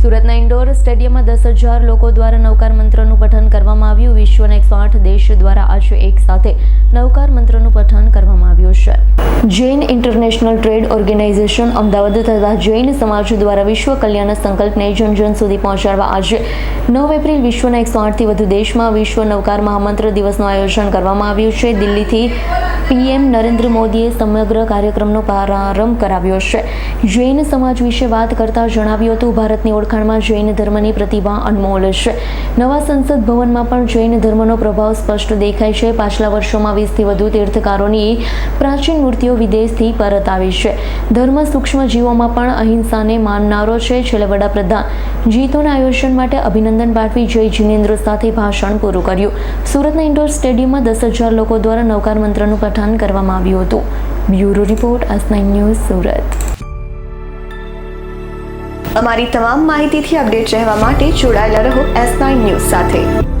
સુરતના ઇન્ડોર સ્ટેડિયમમાં દસ હજાર લોકો દ્વારા નવકાર મંત્રનું પઠન કરવામાં આવ્યું. વિશ્વના એકસો આઠ દેશ દ્વારા આજે એક સાથે નવકાર મંત્રનું પઠન કરવામાં Jain international trade organization Ahmedabad તથા જૈન સમાજ દ્વારા વિશ્વ કલ્યાણ સંકલ્પને જન જન સુધી પહોંચાડવા આજે નવ એપ્રિલ વિશ્વના એકસો આઠથી વધુ દેશમાં વિશ્વ નવકાર મહામંત્ર દિવસનું આયોજન કરવામાં આવ્યું છે. દિલ્હીથી પીએમ નરેન્દ્ર મોદીએ સમગ્ર કાર્યક્રમનો પ્રારંભ કરાવ્યો છે. જૈન સમાજ વિશે વાત કરતા જણાવ્યું હતું, ભારતની ઓળખાણમાં જૈન ધર્મની પ્રતિભા અનમોલ છે. નવા સંસદ ભવનમાં પણ જૈન ધર્મનો પ્રભાવ સ્પષ્ટ દેખાય છે. પાછલા વર્ષોમાં વીસથી વધુ તીર્થકારોની પ્રાચીન મૂર્તિઓ વિદેશથી પરત આવી છે. ધર્મ સૂક્ષ્મ જીવોમાં પણ અહિંસાને માનનારો છેલ્લે વડાપ્રધાન જીતોના આયોજન માટે અભિનંદન પાઠવી જય જીનેન્દ્ર સાથે ભાષણ પૂરું કર્યું. સુરતના ઇન્ડોર સ્ટેડિયમમાં દસ હજાર લોકો દ્વારા નવકાર મંત્રનું પઠન કરવામાં આવ્યું હતું. Bureau report, S news, Surat. અમારી તમામ માહિતીથી અપડેટ રહેવા માટે જોડાયેલા રહો એસ ન્યૂઝ સાથે.